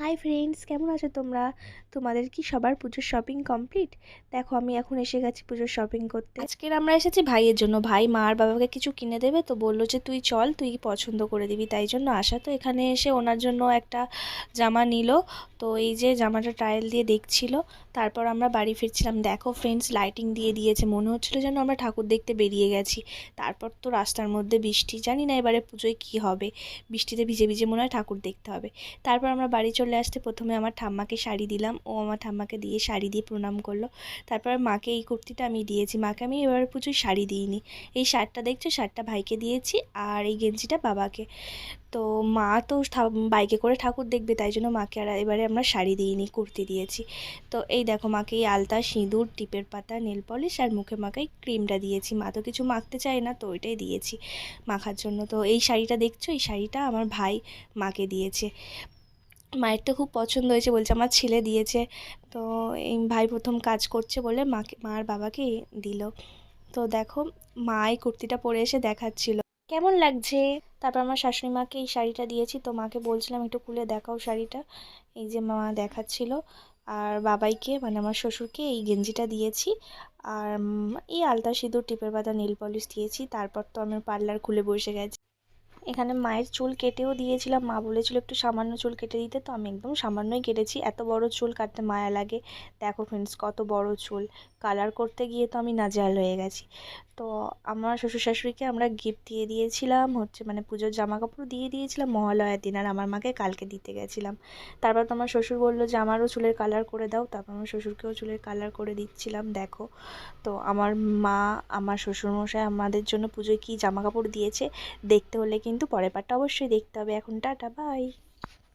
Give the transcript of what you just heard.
Hi friends কেমন আছো তোমরা? তোমাদের কি সবার পুজোর শপিং কমপ্লিট দেখো, আমি এখন এসে গেছি পুজোর শপিং করতে। আজকের আমরা এসেছি ভাইয়ের জন্য। ভাই মা আর বাবাকে কিছু কিনে দেবে, তো বলল যে, তুই চল, তুই পছন্দ করে দিবি। তাই জন্য আসা তো এখানে এসে ওনার জন্য একটা জামা নিল। তো এই যে জামাটা ট্রায়াল দিয়ে দেখছিল, তারপর আমরা বাড়ি ফিরছিলাম। দেখো ফ্রেন্ডস লাইটিং দিয়ে দিয়েছে। মনে হচ্ছিল যেন আমরা ঠাকুর দেখতে বেরিয়ে গেছি। তারপর তো রাস্তার মধ্যে বৃষ্টি, জানি না এবারে পুজোয় কী হবে। বৃষ্টিতে ভিজে ভিজে মনে হয় ঠাকুর দেখতে হবে। তারপর আমরা বাড়ি চলে আসতে প্রথমে আমার ঠাম্মাকে শাড়ি দিলাম। ও আমার ঠাম্মাকে দিয়ে শাড়ি দিয়ে প্রণাম করল। তারপর মাকে এই কুর্তিটা আমি দিয়েছি। মাকে আমি এবার পুজোয় শাড়ি দিইনি। এই শার্টটা দেখছ? শার্টটা ভাইকে দিয়েছি আর এই গেঞ্জিটা বাবাকে। তো মা তো বাইকে করে ঠাকুর দেখবে, তাই জন্য মাকে আর এবারে আমরা শাড়ি দিইনি, কুর্তি দিয়েছি। তো এই দেখো, মাকে এই আলতা, সিঁদুর, টিপের পাতা, নেল পলিশ আর মুখে মাখাই ক্রিমটা দিয়েছি। মা তো কিছু মাখতে চায় না, তো ওইটাই দিয়েছি মাখার জন্য। তো এই শাড়িটা দেখছ? এই শাড়িটা আমার ভাই মাকে দিয়েছে। মায়ের তো খুব পছন্দ হয়েছে বলছে, আমার ছেলে দিয়েছে। তো এই ভাই প্রথম কাজ করছে বলে মাকে মার বাবাকে দিল। তো দেখো, মা এই কুর্তিটা পরে এসে দেখাচ্ছিল। কেমন লাগছে? তারপর আমার শাশুড়ি মাকে এই শাড়িটা দিয়েছি। তো মাকে বলছিলাম, একটু খুলে দেখাও শাড়িটা। এই যে মা দেখাচ্ছিল। আর বাবাইকে মানে আমার শ্বশুরকে এই গেঞ্জিটা দিয়েছি। আর এই আলতা সিঁদুর, টিপের পাতা, নীল পলিশ দিয়েছি। তারপর তো আমি পার্লার খুলে বসে গেছি। এখানে মায়ের চুল কেটেও দিয়েছিলাম। মা বলেছিল একটু সামান্য চুল কেটে দিতে। তো আমি একদম সামান্যই কেটেছি। এত বড় চুল কাটতে মায়া লাগে। দেখো ফ্রেন্ডস কত বড় চুল। কালার করতে গিয়ে তো আমি নাজেহাল হয়ে গেছি। তো আমার শ্বশুর শাশুড়িকে আমরা গিফট দিয়ে দিয়েছিলাম। হচ্ছে মানে পুজোর জামা কাপড় দিয়ে দিয়েছিলাম। মহালয়ার দিন আর আমার মাকে কালকে দিতে গেছিলাম। তারপর তো আমার শ্বশুর বলল যে, আমারও চুলের কালার করে দাও। তারপর আমার শ্বশুরকেও চুলের কালার করে দিচ্ছিলাম, দেখো। তো আমার মা, আমার শ্বশুরমশাই আমাদের জন্য পুজোয় কী জামা কাপড় দিয়েছে, দেখতে হলে কিন্তু পরের পার্টটা অবশ্যই দেখতে হবে। এখন টাটা বাই